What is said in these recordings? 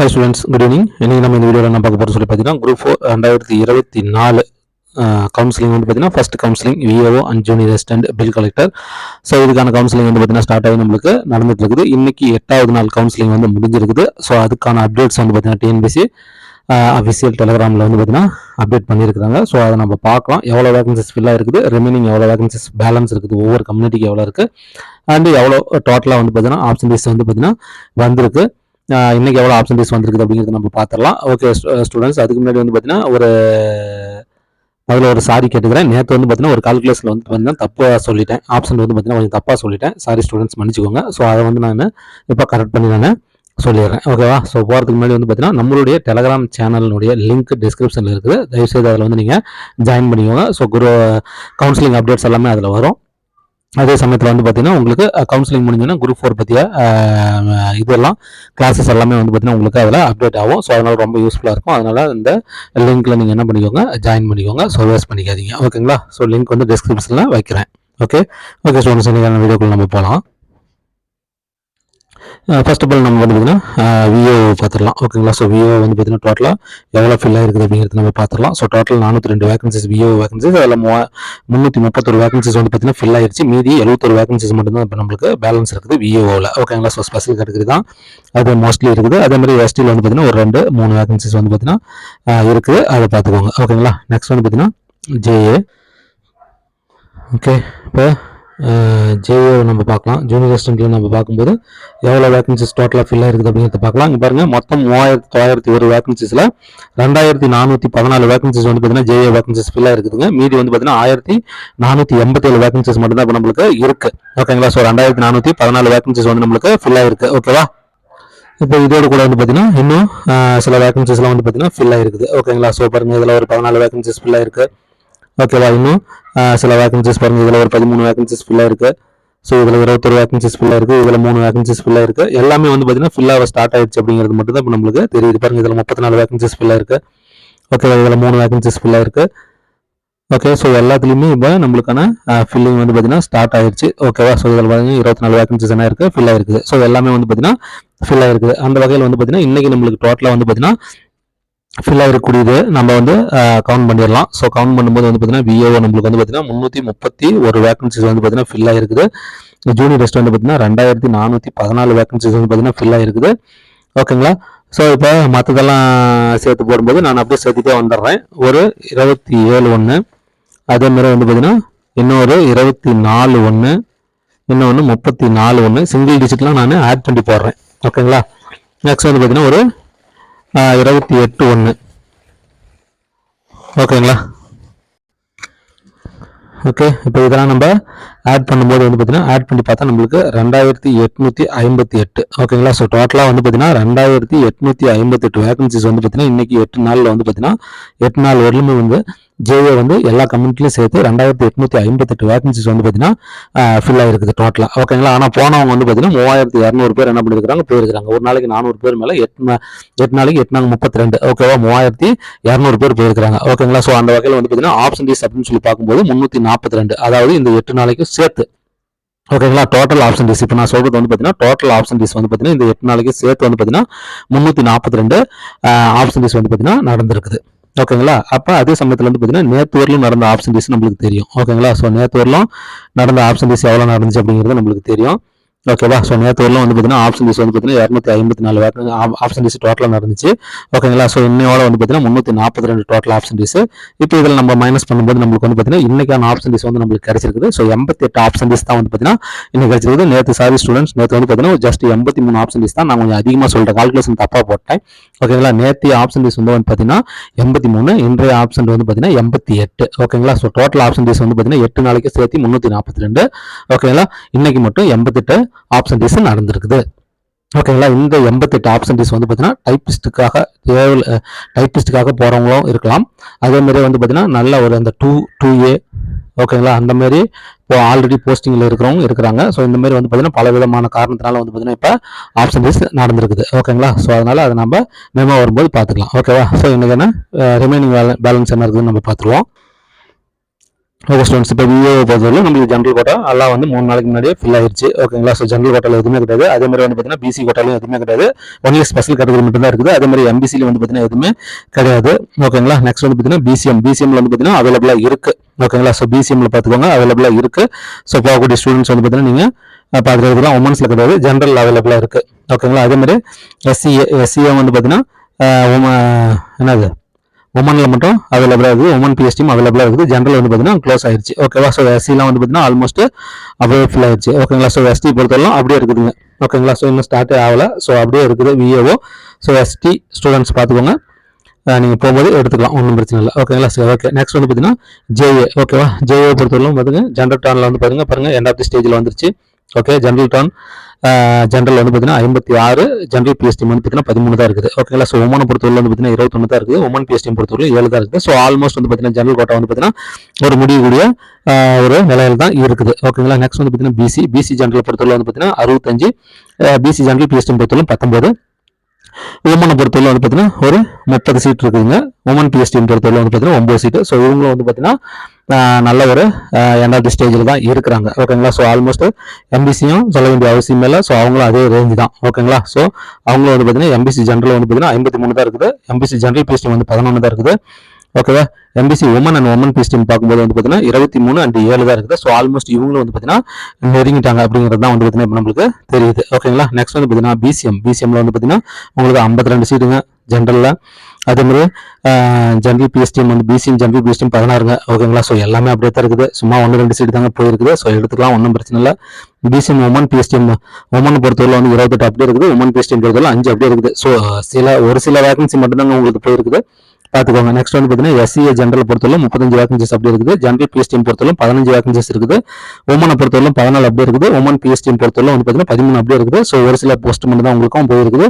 Hi students good evening இன்னைக்கு நம்ம இந்த வீடியோவில் என்ன பார்க்க போகிறோம் சொல்லி பார்த்தீங்கன்னா குரூப் ஃபோர் ரெண்டாயிரத்தி இருபத்தி நாலு கவுன்சிலிங் வந்து பார்த்தீங்கன்னா first counselling VAO and junior resident bill collector so இதுக்கான கவுன்சிலிங் வந்து பார்த்தீங்கன்னா ஸ்டார்ட் ஆகி நம்மளுக்கு நடந்துட்டு இருக்குது. இன்னைக்கு எட்டாவது நாள் கவுன்சிலிங் வந்து முடிஞ்சிருக்குது. ஸோ அதுக்கான அப்டேட்ஸ் வந்து பார்த்தீங்கன்னா டிஎன்பிசி அஃபிஷியல் டெலிகிராமில் வந்து பார்த்தீங்கன்னா அப்டேட் பண்ணியிருக்காங்க ஸோ அதை நம்ம பார்க்கலாம். எவ்வளோ வேகன்சிஸ் ஃபில்லாக இருக்குது ரிமைனிங் எவ்வளோ வேகன்சிஸ் பேலன்ஸ் இருக்குது? ஒவ்வொரு கம்யூனிட்டிக்கு எவ்வளோ இருக்குது அண்ட் எவ்வளோ டோட்டலாக வந்து பார்த்தீங்கன்னா ஆப்ஷன்ஸ் வந்து பார்த்தீங்கன்னா வந்திருக்கு. இன்றைக்கி இன்னைக்கு எவ்வளோ டேஸ் வந்திருக்குது அப்படிங்கிறத நம்ம பார்த்துடலாம். ஓகே ஸ்டூடெண்ட்ஸ் அதுக்கு முன்னாடி வந்து பார்த்தீங்கன்னா ஒரு அதில் ஒரு சாரி கேட்டுக்கிறேன். நேற்று வந்து பார்த்தீங்கன்னா ஒரு கால்குலேஷனில் வந்து பார்த்தீங்கன்னா தப்பாக சொல்லிட்டேன். ஆப்ஷன் வந்து பார்த்தீங்கன்னா கொஞ்சம் தப்பாக சொல்லிட்டேன். Sorry students மன்னிச்சிக்கோங்க. ஸோ அதை வந்து நான் இப்போ கரெக்ட் பண்ணி நான் சொல்லிடுறேன். ஓகேவா ஸோ போகிறதுக்கு முன்னாடி வந்து பார்த்தீங்கன்னா நம்மளுடைய டெலகிராம் சேனலினுடைய லிங்க் டிஸ்கிரிப்ஷனில் இருக்குது. தயவுசெய்து அதில் வந்து நீங்கள் ஜாயின் பண்ணிக்கோங்க. ஸோ குரு கவுன்சிலிங் அப்டேட்ஸ் எல்லாமே அதில் வரும். அதே சமயத்தில் வந்து பார்த்தீங்கன்னா உங்களுக்கு கவுன்சிலிங் முடிஞ்சோன்னா குரூப் ஃபோர் பற்றிய இதெல்லாம் கிளாஸஸ் எல்லாமே வந்து பார்த்தீங்கன்னா உங்களுக்கு அதில் அப்டேட் ஆகும். ஸோ அதனால் ரொம்ப யூஸ்ஃபுல்லாக இருக்கும். அதனால் இந்த லிங்க்கில் நீங்கள் என்ன பண்ணிக்கோங்க ஜாயின் பண்ணிக்கோங்க. ஸோ வேஸ்ட் பண்ணிக்காதீங்க. ஓகேங்களா ஸோ லிங்க் வந்து டிஸ்கிரிப்ஷனில் வைக்கிறேன். ஓகே ஓகே ஸ்டூடெண்ட்ஸ் இன்றைக்கான வீடியோக்குள்ளே நம்ம போகலாம் ஃபர்ஸ்ட் ஆஃப் ஆல் நம்ம வந்து பார்த்தீங்கன்னா விஓ பார்த்துடலாம் ஓகேங்களா ஸோ விஓ வந்து பார்த்தீங்கன்னா டோட்டலாக எவ்வளோ ஃபில் ஆயிருக்குது அப்படிங்கிறது நம்ம பார்த்துடலாம் ஸோ டோட்டல் நானூற்றி ரெண்டு வேகன்சிஸ் விஓ வேகன்சிஸ் அதில் மூ முந்நூற்றி முப்பத்தொரு வேகன்சிஸ் வந்து பார்த்தீங்கன்னா ஃபில் ஆயிடுச்சு மீதி எழுபத்தொரு வேகன்சிஸ் மட்டும்தான் இப்போ நம்மளுக்கு பேலன்ஸ் இருக்குது விஓவில் ஓகேங்களா ஸோ ஸ்பெஷல் கேட்டகரி தான். அது மோஸ்ட்லி இருக்குது. அதே மாதிரி எஸ்டியில் வந்து பார்த்தீங்கன்னா ஒரு ரெண்டு மூணு வேகன்சிஸ் வந்து பார்த்தீங்கன்னா இருக்குது அதை பார்த்துக்கோங்க ஓகேங்களா நெக்ஸ்ட் வந்து பார்த்தீங்கன்னா ஜேஏ ஓகே இப்போ ஜேஓ நம்ம பார்க்கலாம். ஜூனியர் அசிஸ்டண்ட்டில் நம்ம பார்க்கும்போது எவ்வளோ வேகன்சிஸ் டோட்டலாக ஃபில் இருக்குது அப்படிங்கிறத பார்க்கலாம். இங்கே பாருங்கள் மொத்தம் மூவாயிரத்தி தொள்ளாயிரத்தி ஒரு வேகன்சிஸில் ரெண்டாயிரத்தி நானூற்றி பதினாலு வேகன்சிஸ் வந்து பார்த்தீங்கன்னா ஜேஏ வேகன்சிஸ் ஃபில் ஆயிருக்குதுங்க. மீதி வந்து பார்த்தீங்கன்னா ஆயிரத்தி நானூற்றி எண்பத்தேழு வேகன்சிஸ் மட்டும்தான் இப்போ நம்மளுக்கு இருக்குது ஓகேங்களா ஸோ ரெண்டாயிரத்தி நானூற்றி பதினாலு வேகன்சிஸ் வந்து நம்மளுக்கு ஃபில் ஆயிருக்கு. ஓகேவா இப்போ இதோட கூட வந்து பார்த்தீங்கன்னா இன்னும் சில வேகன்சிஸ்லாம் வந்து பார்த்தீங்கன்னா ஃபில் ஆயிருக்குது. ஓகேங்களா ஸோ பாருங்கள் இதில் ஒரு பதினாலு வேகன்சிஸ் ஃபில் ஆயிருக்கு. ஓகேவா இன்னும் uh, சில வேகன்சிஸ் பாருங்கள் இதில் ஒரு பதிமூணு வேகன்சிஸ் ஃபுல்லாக இருக்குது ஸோ இதில் இருபத்தொரு வேகன்சிஸ் ஃபுல்லாக இருக்குது இதில் மூணு வேகன்சிஸ் ஃபுல்லாக இருக்குது எல்லாமே வந்து பார்த்தீங்கன்னா ஃபுல்லாக ஸ்டார்ட் ஆயிடுச்சு அப்படிங்கிறது மட்டும் தான் இப்போ நம்மளுக்கு தெரியுது. பாருங்கள் இதில் முப்பத்தி நாலு வேகன்சிஸ் ஃபுல்லாக இருக்குது ஓகேவா இதில் மூணு வேகன்சிஸ் ஃபுல்லாக இருக்குது ஓகே ஸோ எல்லாத்துலேயுமே இப்போ நம்மளுக்கான ஃபில்லிங் வந்து பார்த்தீங்கன்னா ஸ்டார்ட் ஆயிடுச்சு. ஓகேவா ஸோ இதில் பார்த்தீங்கன்னா இருபத்தி நாலு வேகன்சிஸ் என்ன இருக்குது ஃபில் ஆயிருக்குது ஸோ எல்லாமே வந்து பார்த்தீங்கன்னா ஃபில் ஆயிருக்குது அந்த வகையில் வந்து பார்த்தீங்கன்னா இன்றைக்கி நம்மளுக்கு டோட்டலாக வந்து பார்த்தீங்கன்னா ஃபில் இருக்கக்கூடியது நம்ம வந்து கவுண்ட் பண்ணிடலாம். ஸோ கவுண்ட் பண்ணும்போது வந்து பார்த்தீங்கன்னா விஏஓ நம்மளுக்கு வந்து பார்த்தீங்கன்னா முந்நூற்றி முப்பத்தி ஒரு வேகன்சிஸ் வந்து பார்த்தீங்கன்னா ஃபில் இருக்குது ஜூனியர் டெஸ்ட் வந்து பார்த்தீங்கன்னா ரெண்டாயிரத்தி நானூற்றி பதினாலு வேகன்சிஸ் வந்து பார்த்தீங்கன்னா ஃபில் இருக்குது ஓகேங்களா ஸோ இப்போ மற்றதெல்லாம் சேர்த்து போடும்போது நான் அப்படியே சேர்த்துட்டே வந்துடுறேன். ஒரு இருபத்தி ஏழு ஒன்று அதே மாதிரி வந்து பார்த்தீங்கன்னா இன்னொரு இருபத்தி நாலு ஒன்று இன்னொன்று முப்பத்தி நாலு ஒன்று சிங்கிள் டிஜிட்லாம் நான் ஆட் பண்ணி போடுறேன். ஓகேங்களா நெக்ஸ்ட் வந்து பார்த்தீங்கன்னா ஒரு இருபத்தி எட்டு ஒன்று ஓகேங்களா? ஓகே இப்போ இதெல்லாம் நம்ம ஆட் பண்ணும்போது வந்து பார்த்தீங்கன்னா ஆட் பண்ணி பார்த்தா நம்மளுக்கு ரெண்டாயிரத்தி எட்நூற்றி ஐம்பத்தி எட்டு. ஓகேங்களா? ஸோ டோட்டலாக வந்து பார்த்தீங்கன்னா ரெண்டாயிரத்தி எட்நூற்றி ஐம்பத்தெட்டு வேகன்சிஸ் வந்து பார்த்தீங்கன்னா இன்னைக்கு எட்டு நாளில் வந்து பார்த்தீங்கன்னா எட்டு நாள் வரலுமே வந்து ஜேஏ வந்து எல்லா கம்யூனிட்டிலையும் சேர்த்து ரெண்டாயிரத்தி எட்நூற்றி ஐம்பத்தெட்டு வேகன்சிஸ் வந்து பார்த்தீங்கன்னா ஃபில் ஆயிருக்குது டோட்டலாக ஓகேங்களா ஆனால் போனவங்க வந்து பார்த்தீங்கன்னா மூவாயிரத்தி இரநூறு பேர் என்ன பண்ணியிருக்காங்க போயிருக்காங்க ஒரு நாளைக்கு நானூறு பேர் மேலே எட்டு எட்டு நாளைக்கு எட்டு நாங்க முப்பத்தி ரெண்டு ஓகேவா மூவாயிரத்தி இரநூறு பேர் போயிருக்காங்க ஓகேங்களா ஸோ அந்த வகையில் வந்து பார்த்தீங்கன்னா ஆப்ஷன்டீஸ் அப்படின்னு சொல்லி பார்க்கும்போது முந்நூற்றி நாற்பத்தி ரெண்டு அதாவது இந்த எட்டு நாளைக்கு சேர்த்து. ஓகேங்களா டோட்டல் ஆப்ஷன் டீஸ் இப்போ நான் சொல்கிறது வந்து பார்த்தீங்கன்னா டோட்டல் ஆப்ஷன் டீஸ் வந்து பார்த்தீங்கன்னா இந்த எட்டு நாளைக்கு சேர்த்து வந்து பார்த்தீங்கன்னா முந்நூற்றி நாற்பத்தி ரெண்டு ஆப்ஷன் டீஸ் வந்து பார்த்தீங்கன்னா நடந்திருக்குது. ஓகேங்களா அப்போ அதே சமயத்தில் வந்து பார்த்தீங்கன்னா நேற்று வரலும் நடந்த ஆப்ஷன்டீஸ் நம்மளுக்கு தெரியும். ஓகேங்களா ஸோ நேற்று வரலும் நடந்த ஆப்ஷன்டீஸ் எவ்வளோ நடந்துச்சு அப்படிங்கிறது நம்மளுக்கு தெரியும். ஓகேவா ஸோ நேற்று வந்து பார்த்தீங்கன்னா ஆப்ஷன் ஆப்ஷன்டீஸ் வந்து பார்த்தீங்கன்னா இரநூத்தி ஐம்பத்தி நாலு ஆப்ஷன் ஆப்ஷன்டீஸ் டோட்டலாக நடந்துச்சு. ஓகேங்களா ஸோ இன்னையோட வந்து பார்த்தீங்கன்னா முந்நூற்றி நாற்பத்தி ரெண்டு டோட்டல் ஆப்ஷன் ஆப்ஷன்டீஸ் இப்போ இதில் நம்ம மைனஸ் பண்ணும்போது நம்மளுக்கு வந்து பார்த்தீங்கன்னா இன்னைக்கான ஆப்ஷன் ஆப்ஷன்டீஸ் வந்து நம்மளுக்கு கிடைச்சிருக்குது. ஸோ எண்பத்தி எட்டு ஆப்ஷன் ஆப்ஷன்டீஸ் தான் வந்து பார்த்தீங்கன்னா இன்னைக்கு கிடைச்சிருக்குது. நேற்று சாரி ஸ்டூடெண்ட்ஸ் நேற்று வந்து பார்த்தீங்கன்னா ஜஸ்ட் எண்பத்தி மூணு ஆப்ஷன் ஆப்ஷன்டீஸ் தான் நான் கொஞ்சம் அதிகமாக சொல்கிறேன் கால்குலேஷன் தப்பாக போட்டேன். ஓகேங்களா நேற்று ஆப்ஷன்டீஸ் வந்து வந்து பார்த்தீங்கன்னா எண்பத்தி மூணு இன்றைய ஆப்ஷன் வந்து பார்த்தீங்கன்னா எண்பத்தி எட்டு. ஓகேங்களா ஸோ டோட்டல் ஆப்ஷன் ஆப்ஷன்டீஸ் வந்து பார்த்தீங்கன்னா எட்டு நாளைக்கு சேர்த்து முந்நூற்றி நாற்பத்தி ரெண்டு. ஓகேங்களா இன்னைக்கு மட்டும் எண்பத்தெட்டு ஆப்ஷன்டீஸ் நடந்திருக்குது. ஓகேங்களா இந்த எண்பத்தெட்டு ஆப்ஷன்டீஸ் வந்து பார்த்தீங்கன்னா டைப்பிஸ்ட்டுக்காக தேவை டைப்பிஸ்ட்டுக்காக போகிறவங்களும் இருக்கலாம். அதே மாதிரி வந்து பார்த்தீங்கன்னா நல்ல ஒரு அந்த டூ டூ ஏ ஓகேங்களா அந்த மாதிரி இப்போ ஆல்ரெடி போஸ்டிங்கில் இருக்கிறவங்க இருக்கிறாங்க. ஸோ இந்த மாதிரி வந்து பார்த்தீங்கன்னா பல விதமான காரணத்தினால வந்து பார்த்தீங்கன்னா இப்போ ஆப்ஷன்டீஸ் நடந்திருக்குது. ஓகேங்களா ஸோ அதனால் அதை நம்ம மெமோ வரும்போது பார்த்துக்கலாம். ஓகேவா ஸோ இன்றைக்கி என்ன ரிமைனிங் பேலன்ஸ் என்ன இருக்குதுன்னு நம்ம பார்த்துருவோம். ஓகே ஸ்டூடெண்ட்ஸ் இப்போ விஏ பொறுத்தவரை நம்மளுக்கு ஜென்ரல் கோட்டா எல்லாம் வந்து மூணு நாளைக்கு முன்னாடியே ஃபில் ஆயிடுச்சு ஓகேங்களா ஸோ ஜென்ரல் கோட்டாவில் எதுவுமே கிடையாது. அதே மாதிரி வந்து பார்த்தீங்கன்னா பிசி கோட்டாலையும் எதுவுமே கிடையாது. ஒன்லி ஸ்பெஷல் கேட்டகரி மட்டும் தான் இருக்குது. அதே மாதிரி எம்பிசியில் வந்து பார்த்தீங்கன்னா எதுவுமே கிடையாது. ஓகேங்களா நெக்ஸ்ட் வந்து பார்த்தீங்கன்னா பிசிஎம் பிசிஎம்ல வந்து பார்த்தீங்கன்னா அவைலபிளாக இருக்குது ஓகேங்களா ஸோ பிசிஎம்ல பார்த்துக்கோங்க. அவைலபிளாக இருக்குது ஸோ போகக்கூடிய ஸ்டூடெண்ட்ஸ் வந்து பார்த்தீங்கன்னா நீங்கள் பார்க்குறதுலாம் உமன்ஸில் கிடையாது. ஜென்ரல் அவைலபிளாக இருக்குது ஓகேங்களா அதே மாதிரி எஸ்சிஏ எஸ்சிஏ வந்து பார்த்தீங்கன்னா உம- என்னது? உமனில் மட்டும் அவைலபிளாக இருக்குது. உமன் பிஎஸ்டியும் அவைலபிளாக இருக்குது. ஜென்ரல் வந்து பார்த்தீங்கன்னா க்ளோஸ் ஆயிடுச்சு ஓகேவா ஸோ எஸ்சிலாம் வந்து பார்த்தீங்கன்னா ஆல்மோஸ்ட் அப்படியே ஃபில் ஆயிடுச்சு ஓகேங்களா ஸோ எஸ்டி பொறுத்தவரைக்கும் அப்படியே இருக்குதுங்க. ஓகேங்களா ஸோ இன்னும் ஸ்டார்ட்டே ஆகலை. ஸோ அப்படியே இருக்குது விஏஓ ஸோ எஸ்டி ஸ்டூடெண்ட்ஸ் பார்த்துக்கோங்க. நீங்கள் போகும்போது எடுத்துக்கலாம். ஒன்றும் பிரச்சனை இல்லை. ஓகேங்களா சரி ஓகே நெக்ஸ்ட் வந்து பார்த்தீங்கன்னா ஜேஏ ஓகேவா ஜேஏ பொறுத்தவரைக்கும் பார்த்துங்க ஜென்ரல் டேனில் வந்து பாருங்கள் பாருங்கள் எண்ட் ஆஃப் தி ஸ்டேஜில் வந்துருச்சு. ஓகே ஜென்ரல் டர்ன் ஜென்ரல் வந்து பார்த்தீங்கன்னா ஐம்பத்தி ஆறு ஜென்ரல் பிஎஸ்டி வந்து பார்த்தீங்கன்னா பதிமூணு தான் இருக்குது ஓகேங்களா ஸோ உமனை பொறுத்தவரை வந்து பார்த்தீங்கன்னா இருபத்தொன்று தான் இருக்குது உமன் பிஎஸ்டி பொறுத்தவரை ஏழு தான் இருக்குது ஸோ ஆல்மோஸ்ட் வந்து பார்த்தீங்கன்னா ஜென்ரல் கோட்டா வந்து பார்த்தீங்கன்னா ஒரு முடியக்கூடிய ஒரு நிலையில் தான் இருக்குது ஓகேங்களா நெக்ஸ்ட் வந்து பார்த்தீங்கன்னா பிசி பிசி ஜென்ரல் பொறுத்தவரை வந்து பார்த்தீங்கன்னா அறுபத்தஞ்சு பிசி ஜென்ரல் பிஎஸ்டி பொறுத்தவரை பத்தொம்போது உமனை பொறுத்தவரை வந்து பார்த்தீங்கன்னா ஒரு முப்பது சீட் இருக்குதுங்க உமன் பிஎஸ்டி பொறுத்தவரை வந்து பார்த்தீங்கன்னா ஒம்பது சீட்டு ஸோ இவங்களும் வந்து பார்த்தீங்கன்னா நல்ல ஒரு எண்ட் ஆஃப் தி ஸ்டேஜில் தான் இருக்கிறாங்க. ஓகேங்களா ஸோ ஆல்மோஸ்ட் எம்பிசியும் சொல்ல வேண்டிய அவசியம் இல்லை. ஸோ அவங்களும் அதே ரேஞ்ச் தான். ஓகேங்களா ஸோ அவங்களும் வந்து பார்த்தீங்கன்னா எம்பிசி ஜென்ரல் வந்து பார்த்தீங்கன்னா ஐம்பத்தி மூணு தான் இருக்குது. எம்பிசி ஜென்ரல் பிஎஸ்டி வந்து பதினொன்று தான் இருக்குது. ஓகேவா எம்பிசி உமன் அண்ட் உமன் பிஎஸ்டின்னு பார்க்கும்போது வந்து பார்த்தீங்கன்னா இருபத்தி மூணு அண்ட் ஏழு தான் இருக்குது. ஸோ ஆல்மோஸ்ட் இவங்களும் வந்து பார்த்தீங்கன்னா நெருங்கிட்டாங்க அப்படிங்கிறது தான் வந்து பார்த்தீங்கன்னா இப்போ நம்மளுக்கு தெரியுது. ஓகேங்களா நெக்ஸ்ட் வந்து பார்த்தீங்கன்னா பிசிஎம் பிசிஎம்ல வந்து பார்த்தீங்கன்னா உங்களுக்கு ஐம்பத்தி ரெண்டு சீட்டுங்க ஜென்ரலில் அதே மாதிரி ஜென்ரல் பிஎஸ்டிஎம் வந்து பிசியும் ஜென்ரல் பிஎஸ்டிஎம் பதினாறுங்க ஓகேங்களா ஸோ எல்லாமே அப்படியே தான் இருக்குது. சும்மா ஒன்று ரெண்டு சீட்டு தாங்க போயிருக்குது. ஸோ எடுத்துக்கலாம். ஒன்றும் பிரச்சனை இல்லை. பிசிஎம் உமன் பிஎஸ்டிஎம் உமன் பொறுத்தவரை வந்து இருபத்தெட்டு அப்படியே இருக்குது. உமன் பிஎஸ்டிஎம் பொறுத்தவரை அஞ்சு அப்படியே இருக்குது. ஸோ சில ஒரு சில வேகன்சி மட்டும்தாங்க உங்களுக்கு போயிருக்குது. பார்த்துக்கோங்க. நெக்ஸ்ட் வந்து பார்த்தீங்கன்னா எஸ்சிஏ ஜென்ரல் பொறுத்தவரை முப்பத்தஞ்சு வேகன்சிஸ் அப்படி இருக்குது. ஜென்ரல் பிஎஸ்டிஎம் பொறுத்தவரை பதினஞ்சு வேகன்சிஸ் இருக்குது. உமனை பொறுத்தவரை பதினாலு அப்படியே இருக்குது. உமன் பிஎஸ்டிஎம் பொறுத்தவரை வந்து பார்த்தீங்கன்னா பதிமூணு அப்படியே இருக்குது. ஸோ ஒரு சில போஸ்ட் மட்டும் தான் உங்களுக்கும் போயிருக்குது.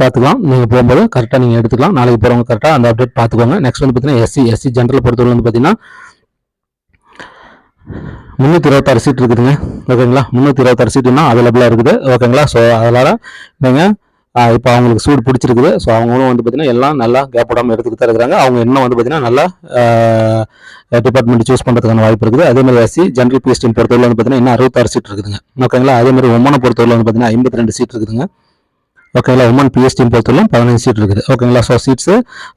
பார்த்துக்கலாம். நீங்கள் போகும்போது கரெக்டாக நீங்கள் எடுத்துக்கலாம். நாளைக்கு போகிறவங்க கரெக்டாக அந்த அப்டேட் பார்த்துக்கோங்க. நெக்ஸ்ட் வந்து பார்த்தீங்கன்னா எஸ்சி எஸ்சி ஜென்ரல் பொறுத்தவரை வந்து பார்த்தீங்கன்னா முந்நூற்றி இருபத்தாறு சீட் இருக்குதுங்க. ஓகேங்களா முந்நூற்றி இருபத்தாறு சீட்டுன்னா அவைலபிளாக இருக்குது. ஓகேங்களா ஸோ அதனால் நீங்கள் இப்போ அவங்களுக்கு சூடு பிடிச்சிருக்குது. ஸோ அவங்களும் வந்து பார்த்தீங்கன்னா எல்லாம் நல்லா கேப் விடாமல் எடுத்துக்கிட்டு தான் இருக்கிறாங்க. அவங்க இன்னும் வந்து பார்த்தீங்கன்னா நல்லா டிபார்ட்மெண்ட் சூஸ் பண்ணுறதுக்கான வாய்ப்பு இருக்குது. அதே மாதிரி எஸ்சி ஜென்ரல் பிஎஸ்டி பொறுத்தவரை வந்து பார்த்தீங்கன்னா இன்னும் அறுபத்தாறு சீட் இருக்குதுங்க. ஓகேங்களா அதே மாதிரி உமனை பொறுத்தவரை வந்து பார்த்தீங்கன்னா ஐம்பத்தி ரெண்டு சீட் இருக்குதுங்க ஓகேங்களா உமன் பிஎஸ்டி பொறுத்தவரைக்கும் பதினஞ்சு சீட் இருக்குது. ஓகேங்களா ஸோ சீட்ஸ்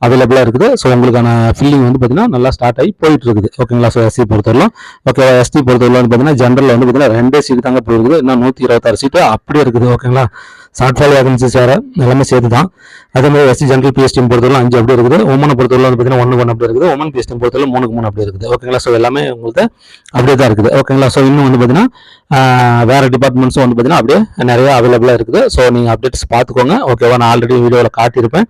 அவைலபிளாக இருக்குது. ஸோ உங்களுக்கான ஃபில்லிங் வந்து பார்த்தீங்கன்னா நல்லா ஸ்டார்ட் ஆகி போயிட்டு இருக்குது. ஓகேங்களா ஸோ எஸ்சி பொறுத்தவரைக்கும் ஓகே எஸ்டி பொறுத்தவரைக்கும் வந்து பார்த்தீங்கன்னா ஜென்ரலில் வந்து பார்த்தீங்கன்னா ரெண்டே சீட் தாங்க போயிருக்குது இன்னும் நூற்றி இருபத்தாறு சீட்டு அப்படியே இருக்குது. ஓகேங்களா ஷார்ட்ஃபால் வேகன்சிஸ் வேறு எல்லாமே சேர்த்து தான் அதே மாதிரி எஸ்சி ஜென்ரல் பிஎஸ்டி பொறுத்தவரை அஞ்சு அப்படி இருக்குது. உமனை பொறுத்தவரை வந்து பார்த்தீங்கன்னா ஒன்று ஒன்று அப்படி இருக்குது. உமன் பிஎஸ்டி பொறுத்தவரை மூணுக்கு மூணு அப்படி இருக்குது. ஓகேங்களா ஸோ எல்லாமே உங்களுக்கு அப்படியே தான் இருக்குது. ஓகேங்களா ஸோ இன்னும் வந்து பார்த்தீங்கன்னா வேறு டிபார்ட்மெண்ட்ஸும் வந்து பார்த்தீங்கன்னா அப்படியே நிறைய அவைலபிளாக இருக்குது. ஸோ நீங்கள் அப்டேட்ஸ் பார்த்துக்கோங்க. ஓகேவா நான் ஆல்ரெடி வீடியோவில் காட்டியிருப்பேன்.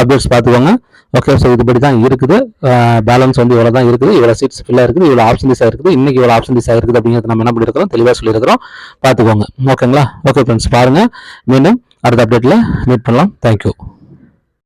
அப்டேட்ஸ் பார்த்துக்கோங்க. ஓகே ஸோ இதுபடி தான் இருக்குது பேலன்ஸ் வந்து இவ்வளோ தான் இருக்குது இவ்வளோ சீட்ஸ் ஃபில்லாக இருக்குது. இவ்வளோ ஆப்ஷன் டிஸ் இருக்குது. இன்றைக்கி இவ்வளோ ஆப்ஷன் டிஸ் இருக்குது அப்படிங்கிறது நம்ம என்ன பண்ணியிருக்கிறோம் தெளிவாக சொல்லியிருக்கிறோம். பார்த்துக்கோங்க. ஓகேங்களா ஓகே ஃப்ரெண்ட்ஸ் பாருங்கள் மீண்டும் அடுத்த அப்டேட்டில் மீட் பண்ணலாம். தேங்க்யூ